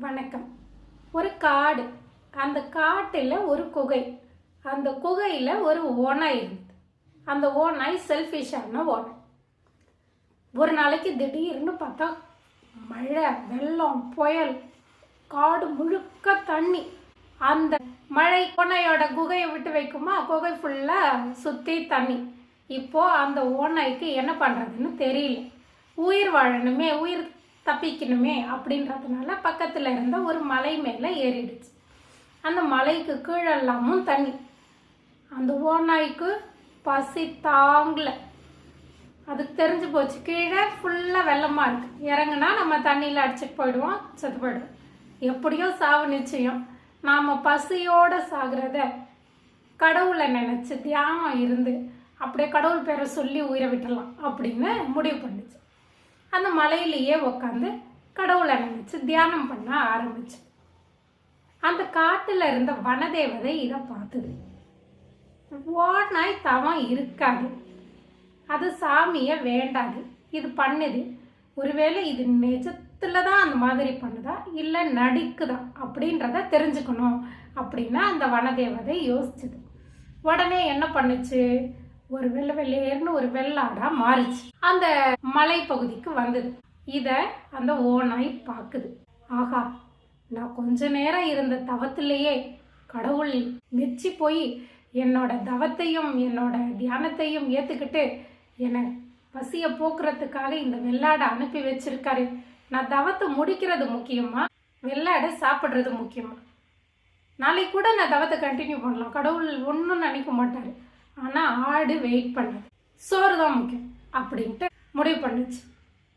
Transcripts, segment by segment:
வணக்கம். ஒரு காடு. அந்த காட்டில் ஒரு குகை. அந்த குகையில் ஒரு ஓனாய் இருந்தது. அந்த ஓனாய் செல்ஃபிஷான ஓனாய் ஒரு நாளைக்கு திடீர்னு பார்த்தா மழை வெள்ளம் புயல் காடு முழுக்க தண்ணி. அந்த மழை ஓனாயோட குகையை விட்டு வைக்குமா? குகை ஃபுல்லாக சுற்றி தண்ணி. இப்போது அந்த ஓனாய்க்கு என்ன பண்ணுறதுன்னு தெரியல. உயிர் வாழணுமே. உயிர் தப்பிக்கணுமே அப்படின்றதுனால பக்கத்தில் இருந்த ஒரு மலை மேலே ஏறிடுச்சு. அந்த மலைக்கு கீழெல்லாமும் தண்ணி. அந்த ஓநாய்க்கு பசி தாங்கல. அதுக்கு தெரிஞ்சு போச்சு. கீழே ஃபுல்லாக வெள்ளமாக இருக்கு. இறங்குனா நம்ம தண்ணியில் அடிச்சுட்டு போயிடுவோம் செத்து போயிடுவோம். எப்படியோ சாவு நிச்சயம். நாம் பசியோடு சாகிறத கடவுளை நினச்சி தியானம் இருந்து அப்படியே கடவுள் பேரை சொல்லி உயிரை விட்டுடலாம் அப்படின்னு முடிவு பண்ணுச்சு. அந்த மலையிலேயே உட்காந்து கடவுளை நினைச்சு தியானம் பண்ண ஆரம்பிச்சு. அந்த காட்டுல இருந்த வனதேவதை இதை பார்த்தது. ஓனாய் தவம் இருக்காது. அது சாமியை வேண்டாது. இது பண்ணுது. ஒருவேளை இது நிஜத்துல தான் அந்த மாதிரி பண்ணுதா? இல்லை நடிக்குதா? அப்படின்றத தெரிஞ்சுக்கணும். அப்படின்னா அந்த வனதேவதை யோசிச்சுது. உடனே என்ன பண்ணுச்சு? ஒரு வெள்ளை வெள்ளையர்னு ஒரு வெள்ளாடா மாறுச்சு. அந்த மலைப்பகுதிக்கு வந்தது. இத அந்த ஓனாய் பார்க்குது ஆகா நான் கொஞ்ச நேரம் இருந்த தவத்திலேயே கடவுள் மெச்சி போய் என்னோட தவத்தையும் என்னோட தியானத்தையும் ஏத்துக்கிட்டு என்னை பசியை போக்குறதுக்காக இந்த வெள்ளாடை அனுப்பி வச்சிருக்காரு. நான் தவத்தை முடிக்கிறது முக்கியமா? வெள்ளாடை சாப்பிட்றது முக்கியமா? நாளைக்கு கூட நான் தவத்தை கண்டினியூ பண்ணலாம். கடவுள் ஒன்றும் நினைக்க மாட்டாரு. ஆனால் ஆடு வெயிட் பண்ணுது. சோறு தான் முக்கியம். அப்படின்ட்டு முடிவு பண்ணுச்சு.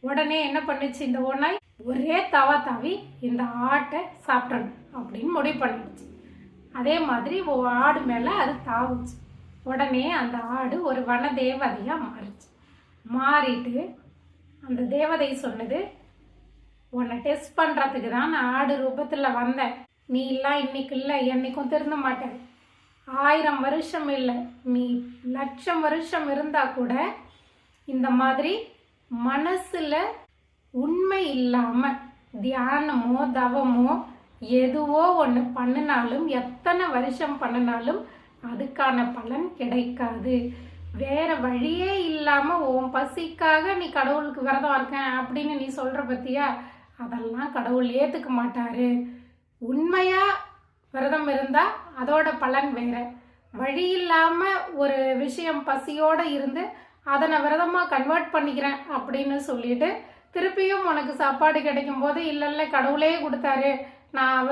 உடனே என்ன பண்ணுச்சு இந்த ஓனாய் ஒரே தவா தாவி இந்த ஆட்டை சாப்பிட்றணும் அப்படின்னு முடிவு பண்ணிடுச்சு. அதே மாதிரி ஓ ஆடு மேலே அது தாவுச்சு. உடனே அந்த ஆடு ஒரு வன தேவதையாக மாறுச்சு. மாறிட்டு அந்த தேவதை சொன்னது உன்னை டெஸ்ட் பண்ணுறதுக்கு தான் நான் ஆடு ரூபத்தில் வந்தேன். நீ எல்லாம் இன்னைக்கு இல்லை என்னைக்கும் திருந்த மாட்டேன். ஆயிரம் வருஷம் இல்லை நீ லட்சம் வருஷம் இருந்தால் கூட இந்த மாதிரி மனசில் உண்மை இல்லாமல் தியானமோ தவமோ எதுவோ ஒன்று பண்ணினாலும் எத்தனை வருஷம் பண்ணினாலும் அதுக்கான பலன் கிடைக்காது. வேற வழியே இல்லாமல் உன் பசிக்காக நீ கடவுளுக்கு விரதம் இருக்கேன் அப்படின்னு நீ சொல்கிற பத்தியா? அதெல்லாம் கடவுள் ஏற்றுக்க மாட்டாரு. உண்மையாக விரதம் இருந்தால் அதோட பலன் வேறு. வழி இல்லாமல் ஒரு விஷயம் பசியோடு இருந்து அதை நான் விரதமாக கன்வெர்ட் பண்ணிக்கிறேன் அப்படின்னு சொல்லிட்டு திருப்பியும் உனக்கு சாப்பாடு கிடைக்கும் போது இல்லைல்ல கடவுளே கொடுத்தாரு. நான்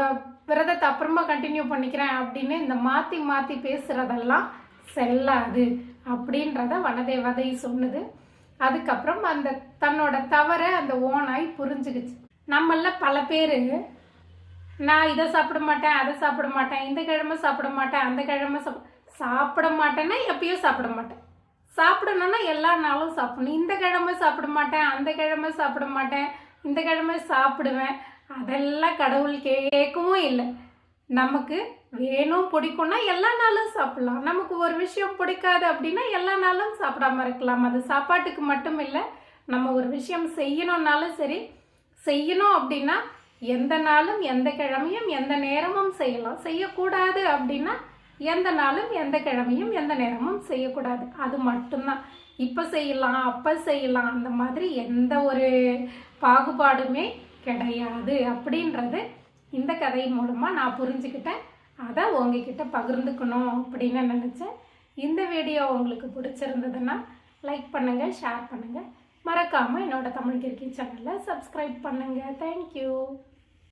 விரதத்தை அப்புறமா கண்டினியூ பண்ணிக்கிறேன் அப்படின்னு இந்த மாற்றி மாற்றி பேசுகிறதெல்லாம் செல்லாது அப்படின்றத வனதேவதை சொன்னது. அதுக்கப்புறம் அந்த தன்னோட தவறை அந்த ஓனாய் புரிஞ்சுக்கிச்சு. நம்மள பல பேர் நான் இதை சாப்பிட மாட்டேன் அதை சாப்பிட மாட்டேன் இந்த கிழமை சாப்பிட மாட்டேன் அந்த கிழமை சாப்பிட சாப்பிட மாட்டேன்னா எப்பயும் சாப்பிட மாட்டேன். சாப்பிடணும்னா எல்லா நாளும் சாப்பிடணும். இந்த கிழமை சாப்பிட மாட்டேன் அந்த கிழமை சாப்பிட மாட்டேன் இந்த கிழமை சாப்பிடுவேன். அதெல்லாம் கடவுள் கேட்கவும் இல்லை. நமக்கு வேணும் பிடிக்கும்னா எல்லா நாளும் சாப்பிடலாம். நமக்கு ஒரு விஷயம் பிடிக்காது அப்படின்னா எல்லா நாளும் சாப்பிடாம இருக்கலாம். அது சாப்பாட்டுக்கு மட்டும் இல்லை. நம்ம ஒரு விஷயம் செய்யணும்னாலும் சரி செய்யணும் அப்படின்னா எந்த நாளும் எந்த கிழமையும் எந்த நேரமும் செய்யலாம். செய்யக்கூடாது அப்படின்னா எந்த நாளும் எந்த கிழமையும் எந்த நேரமும் செய்யக்கூடாது. அது மட்டும்தான். இப்போ செய்யலாம் அப்போ செய்யலாம். அந்த மாதிரி எந்த ஒரு பாகுபாடுமே கிடையாது அப்படின்றது இந்த கதை மூலமாக நான் புரிஞ்சுக்கிட்டேன். அதை உங்ககிட்ட பகிர்ந்துக்கணும் அப்படின்னு நினச்சேன். இந்த வீடியோ உங்களுக்கு பிடிச்சிருந்ததுன்னா லைக் பண்ணுங்கள் ஷேர் பண்ணுங்கள் மறக்காமல் என்னோடய தமிழ் கிறுக்கி சேனலை சப்ஸ்கிரைப் பண்ணுங்கள் தேங்க்யூ